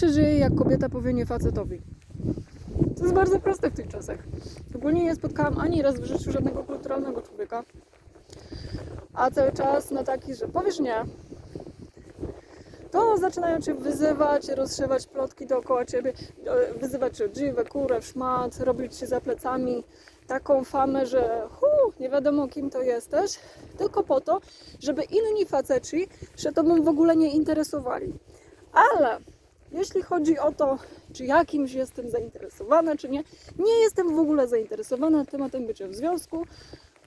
Czy żyje jak kobieta powie nie facetowi? To jest bardzo proste w tych czasach. Ogólnie nie spotkałam ani raz w życiu żadnego kulturalnego człowieka, a cały czas na taki, że powiesz nie, to zaczynają cię wyzywać, rozsiewać plotki dookoła ciebie, e, wyzywać dziwę, kurę, szmat, robić ci za plecami taką famę, że hu, nie wiadomo kim to jesteś, tylko po to, żeby inni faceci się tobą w ogóle nie interesowali. Ale jeśli chodzi o to, czy jakimś jestem zainteresowana, czy nie, nie jestem w ogóle zainteresowana tematem bycia w związku,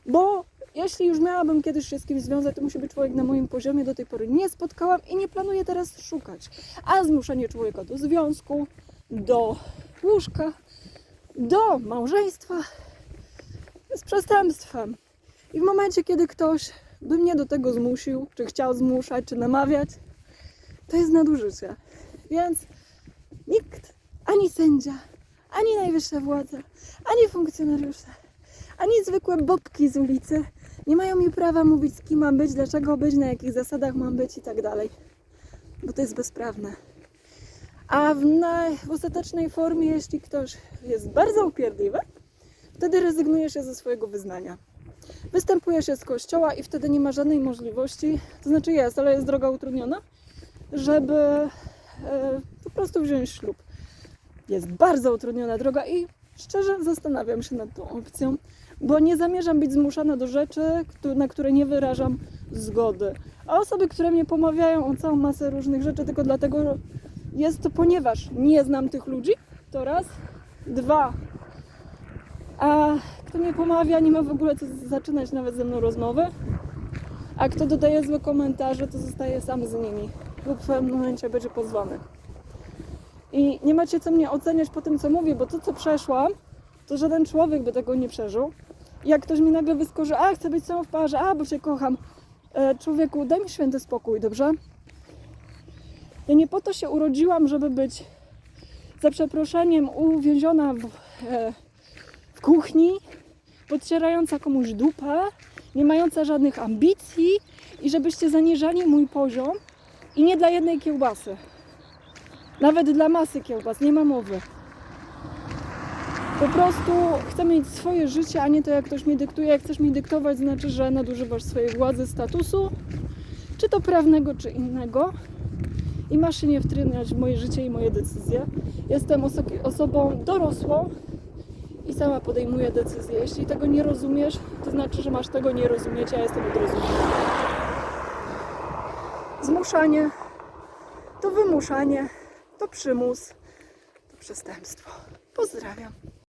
bo jeśli już miałabym kiedyś się z kimś związać, to musi być człowiek na moim poziomie. Do tej pory nie spotkałam i nie planuję teraz szukać. A zmuszenie człowieka do związku, do łóżka, do małżeństwa jest przestępstwem. I w momencie, kiedy ktoś by mnie do tego zmusił, czy chciał zmuszać, czy namawiać, to jest nadużycie. Więc nikt, ani sędzia, ani najwyższa władza, ani funkcjonariusze, ani zwykłe bobki z ulicy nie mają mi prawa mówić, z kim mam być, dlaczego być, na jakich zasadach mam być i tak dalej. Bo to jest bezprawne. A w, naj, w ostatecznej formie, jeśli ktoś jest bardzo upierdliwy, wtedy rezygnuje się ze swojego wyznania. Występuje się z kościoła i wtedy nie ma żadnej możliwości, to znaczy jest, ale jest droga utrudniona, żeby po prostu wziąć ślub. Jest bardzo utrudniona droga i szczerze zastanawiam się nad tą opcją, bo nie zamierzam być zmuszana do rzeczy, na które nie wyrażam zgody. A osoby, które mnie pomawiają o całą masę różnych rzeczy, tylko dlatego jest to, ponieważ nie znam tych ludzi, to raz. Dwa. A kto mnie pomawia, nie ma w ogóle co zaczynać nawet ze mną rozmowy. A kto dodaje złe komentarze, to zostaje sam z nimi. Lub w pewnym momencie będzie pozwany. I nie macie co mnie oceniać po tym, co mówię, bo to, co przeszłam, to żaden człowiek by tego nie przeżył. I jak ktoś mi nagle wyskoczy, a chcę być samą w parze, a bo cię kocham. E, człowieku, daj mi święty spokój, dobrze? Ja nie po to się urodziłam, żeby być za przeproszeniem uwięziona w, e, w kuchni, podcierająca komuś dupę, nie mająca żadnych ambicji i żebyście zaniżali mój poziom i nie dla jednej kiełbasy. Nawet dla masy kiełbas, nie ma mowy. Po prostu chcę mieć swoje życie, a nie to jak ktoś mi dyktuje. Jak chcesz mi dyktować, znaczy, że nadużywasz swojej władzy, statusu, czy to prawnego, czy innego. I masz się nie wtryniać w moje życie i moje decyzje. Jestem oso- osobą dorosłą i sama podejmuję decyzje. Jeśli tego nie rozumiesz, to znaczy, że masz tego nie rozumieć, a ja jestem od rozumienia. Zmuszanie to wymuszanie, to przymus, to przestępstwo. Pozdrawiam.